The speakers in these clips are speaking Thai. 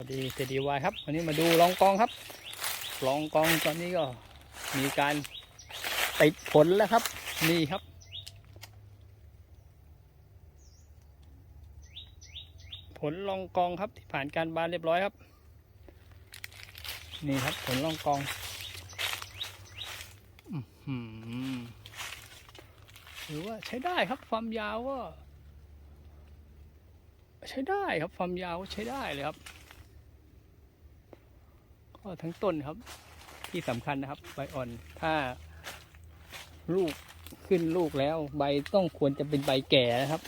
สวัสดีเจดีวายครับ วันนี้มาดูลองกองครับลองกองตอนนี้ก็มีการติดผลแล้วครับ นี่ครับ ผลลองกองครับที่ผ่านการบานเรียบร้อยครับ นี่ครับผลลองกองอื้อหือหรือว่าใช้ได้ครับความยาวก็ใช้ได้ครับความยาวใช้ได้เลยครับ ก็ทั้งต้นครับ ที่สำคัญนะครับ ใบอ่อนถ้าลูกขึ้นลูกแล้ว ใบต้องควรจะเป็นใบแก่นะครับ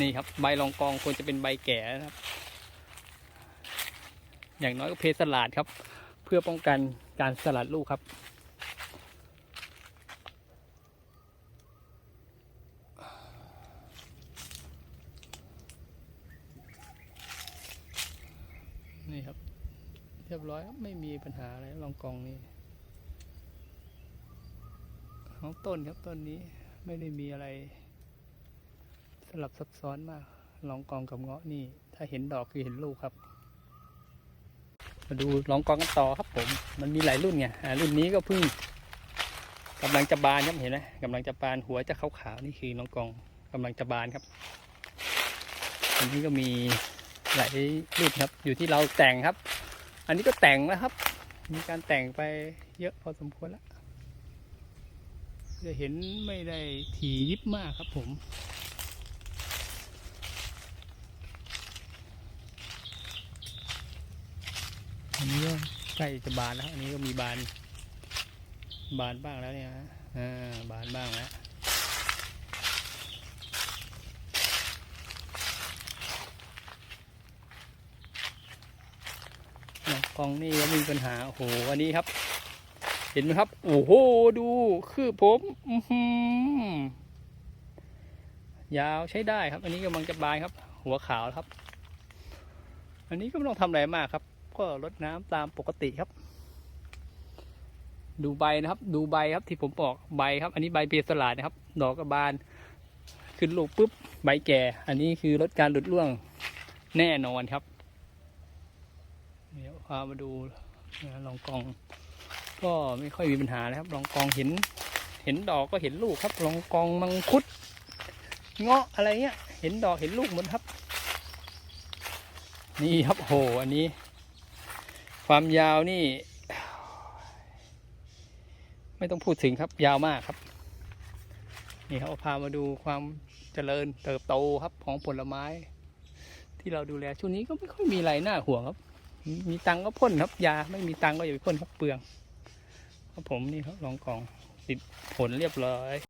นี่ครับ ใบรองกองควรจะเป็นใบแก่นะครับ อย่างน้อยก็เพสลาดครับ เพื่อป้องกันการสลัดลูกครับนี่ครับ เรียบร้อยครับไม่มีปัญหาอะไรลองกองนี้ของต้นครับต้นนี้ไม่ได้มีอะไร สลับซับซ้อนมากลองกองกับเงาะนี่ ถ้าเห็นดอกคือเห็นลูกครับ มาดูลองกองกันต่อครับผม มันมีหลายรุ่นไงรุ่นนี้ก็เพิ่งกำลังจะบานครับเห็นไหมกำลังจะบานหัวจะขาวๆนี่คือลองกองกำลังจะบานครับ อันนี้ก็มีหลายรุ่นครับ อยู่ที่เราแต่งครับ อันนี้ก็แต่งแล้วครับ มีการแต่งไปเยอะพอสมควรแล้ว จะเห็นไม่ได้ถี่ยิบมากครับผมอันนี้ก็ใกล้จะบานแล้ว อันนี้ก็มีบาน บานบ้างแล้วเนี่ยฮะอ่าบานบ้างแล้ว กล่องนี่ก็มีปัญหาโอ้โหอันนี้ครับ เห็นไหมครับ โอ้โหดูคือผมอือหือยาวใช้ได้ครับ อันนี้กำลังจะบานครับ หัวขาวครับ อันนี้ก็ไม่ต้องทำอะไรมากครับ ก็รดน้ำตามปกติครับ ดูใบนะครับ ดูใบครับที่ผมบอกใบครับ อันนี้ใบเปียสลาดนะครับ ดอกกระบานขึ้นลูกปุ๊บใบแก่ อันนี้คือลดการหลุดร่วงแน่นอนครับ เดี๋ยวพามาดูลองกอง ก็ไม่ค่อยมีปัญหานะครับ ลองกองเห็น เห็นดอกก็เห็นลูกครับ ลองกองมังคุด เงาะอะไรเงี้ย เห็นดอกเห็นลูกหมดครับ นี่ครับโหอันนี้ ความยาวนี่ ไม่ต้องพูดถึงครับยาวมากครับ นี่ครับพามาดูความเจริญเติบโตครับของผลไม้ ที่เราดูแลช่วงนี้ก็ไม่ค่อยมีอะไรน่าห่วงครับ มีตังก็พ่นครับยาไม่มีตังก็อย่าไปพ่นครับเปลืองครับผมนี่ครับลองกองติดผลเรียบร้อย